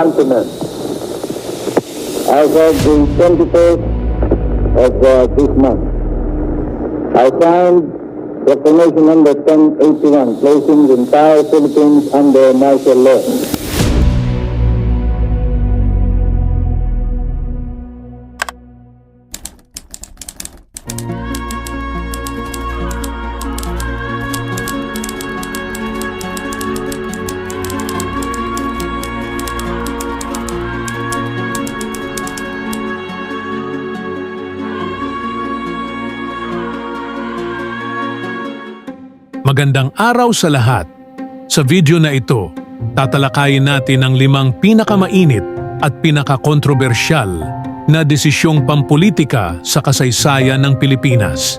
continent. As of the 21st of uh, this month, I signed Proclamation number 1081, placing the entire Philippines under martial law. Magandang araw sa lahat. Sa video na ito, tatalakayin natin ang limang pinakamainit at pinakakontrobersyal na desisyong pampolitika sa kasaysayan ng Pilipinas.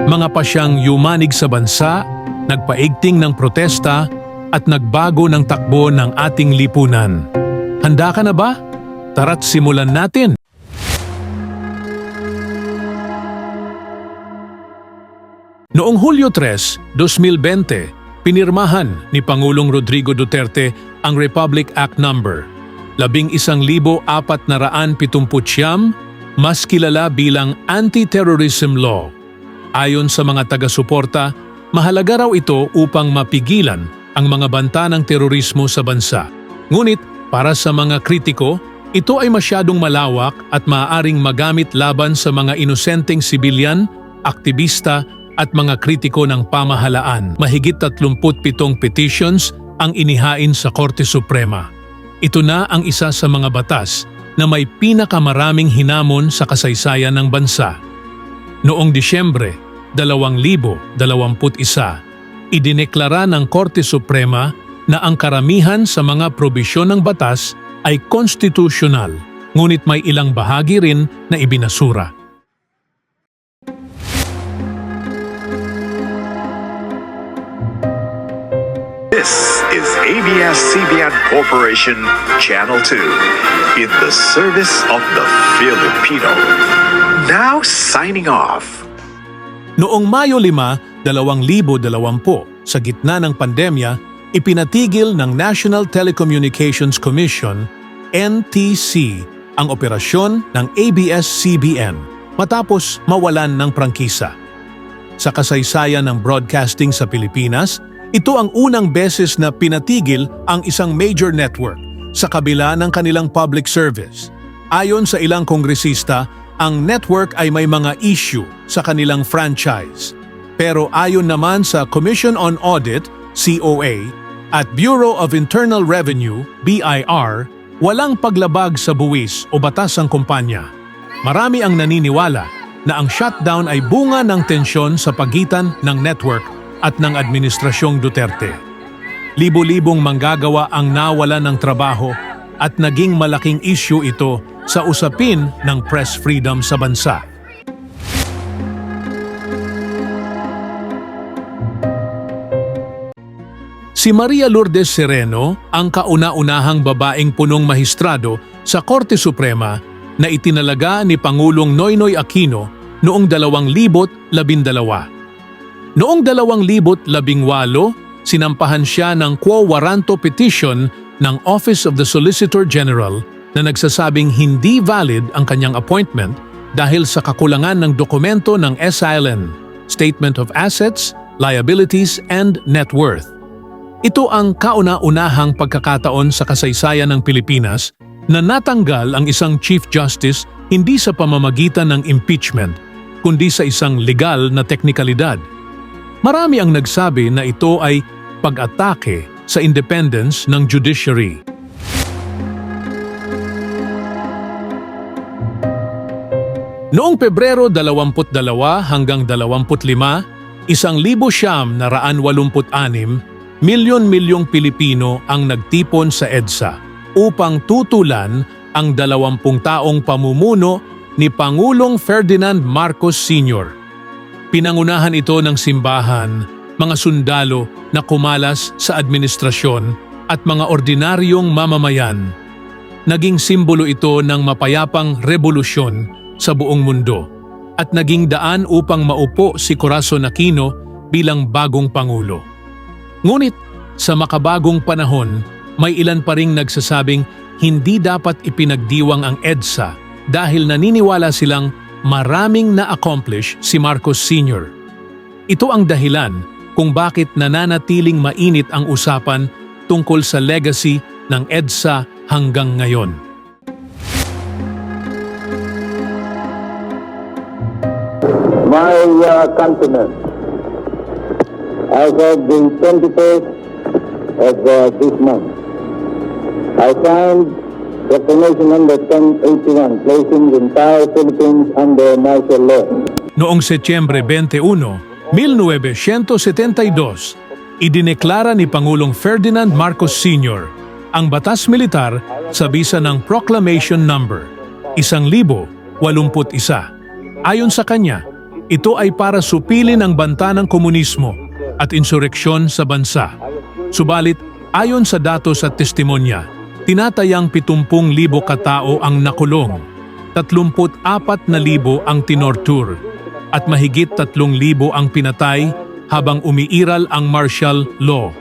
Mga pasyang yumanig sa bansa, nagpaigting ng protesta at nagbago ng takbo ng ating lipunan. Handa ka na ba? Tara't simulan natin! Noong Hulyo 3, 2020, pinirmahan ni Pangulong Rodrigo Duterte ang Republic Act No. 11,479, mas kilala bilang Anti-Terrorism Law. Ayon sa mga taga-suporta, mahalaga raw ito upang mapigilan ang mga banta ng terorismo sa bansa. Ngunit para sa mga kritiko, ito ay masyadong malawak at maaaring magamit laban sa mga inosenteng sibilyan, aktivista at mga kritiko ng pamahalaan. Mahigit 37 petitions ang inihain sa Korte Suprema. Ito na ang isa sa mga batas na may pinakamaraming hinamon sa kasaysayan ng bansa. Noong Disyembre 2021, idineklara ng Korte Suprema na ang karamihan sa mga probisyon ng batas ay konstitusyonal, ngunit may ilang bahagi rin na ibinasura. Is ABS-CBN Corporation Channel 2 in the service of the Filipino. Now signing off. Noong Mayo 5, 2020, sa gitna ng pandemya, ipinatigil ng National Telecommunications Commission, NTC, ang operasyon ng ABS-CBN matapos mawalan ng prangkisa. Sa kasaysayan ng broadcasting sa Pilipinas, ito ang unang beses na pinatigil ang isang major network sa kabila ng kanilang public service. Ayon sa ilang kongresista, ang network ay may mga issue sa kanilang franchise. Pero ayon naman sa Commission on Audit, COA, at Bureau of Internal Revenue, BIR, walang paglabag sa buwis o batas ang kumpanya. Marami ang naniniwala na ang shutdown ay bunga ng tensyon sa pagitan ng network at ng Administrasyong Duterte. Libo-libong manggagawa ang nawala ng trabaho at naging malaking issue ito sa usapin ng press freedom sa bansa. Si Maria Lourdes Sereno ang kauna-unahang babaeng punong mahistrado sa Korte Suprema na itinalaga ni Pangulong Noynoy Aquino noong 2012. Noong 2018, sinampahan siya ng quo warranto petition ng Office of the Solicitor General na nagsasabing hindi valid ang kanyang appointment dahil sa kakulangan ng dokumento ng SILN, Statement of Assets, Liabilities, and Net Worth. Ito ang kauna-unahang pagkakataon sa kasaysayan ng Pilipinas na natanggal ang isang Chief Justice hindi sa pamamagitan ng impeachment, kundi sa isang legal na teknikalidad. Marami ang nagsabi na ito ay pag-atake sa independence ng judiciary. Noong Pebrero 22 hanggang 25, isang libo siyam na raan walumput anim, milyon-milyong Pilipino ang nagtipon sa EDSA upang tutulan ang dalawampung taong pamumuno ni Pangulong Ferdinand Marcos Sr. Pinangunahan ito ng simbahan, mga sundalo na kumalas sa administrasyon at mga ordinaryong mamamayan. Naging simbolo ito ng mapayapang revolusyon sa buong mundo at naging daan upang maupo si Corazon Aquino bilang bagong pangulo. Ngunit sa makabagong panahon, may ilan pa ring nagsasabing hindi dapat ipinagdiwang ang EDSA dahil naniniwala silang maraming na-accomplish si Marcos Sr. Ito ang dahilan kung bakit nananatiling mainit ang usapan tungkol sa legacy ng EDSA hanggang ngayon. My uh, countrymen, as of the 21st of uh, this month, I signed Proclamation number 1081, placing the entire Philippines under martial law. Noong Setyembre 21, 1972, idineklara ni Pangulong Ferdinand Marcos Sr. ang batas militar sa bisa ng Proclamation Number 1081. Ayon sa kanya, ito ay para supilin ang banta ng komunismo at insureksyon sa bansa. Subalit, ayon sa datos at testimonya, tinatayang 70,000 katao ang nakulong, 34,000 ang tinortur, at mahigit 3,000 ang pinatay habang umiiral ang martial law.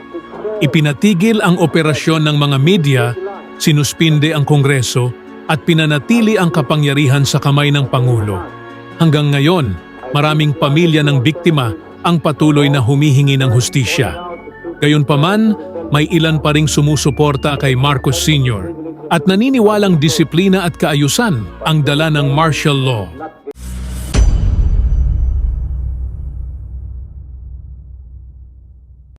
Ipinatigil ang operasyon ng mga media, sinuspinde ang Kongreso, at pinanatili ang kapangyarihan sa kamay ng Pangulo. Hanggang ngayon, maraming pamilya ng biktima ang patuloy na humihingi ng hustisya. Gayunpaman, may ilan pa ring sumusuporta kay Marcos Sr. at naniniwalang disiplina at kaayusan ang dala ng martial law.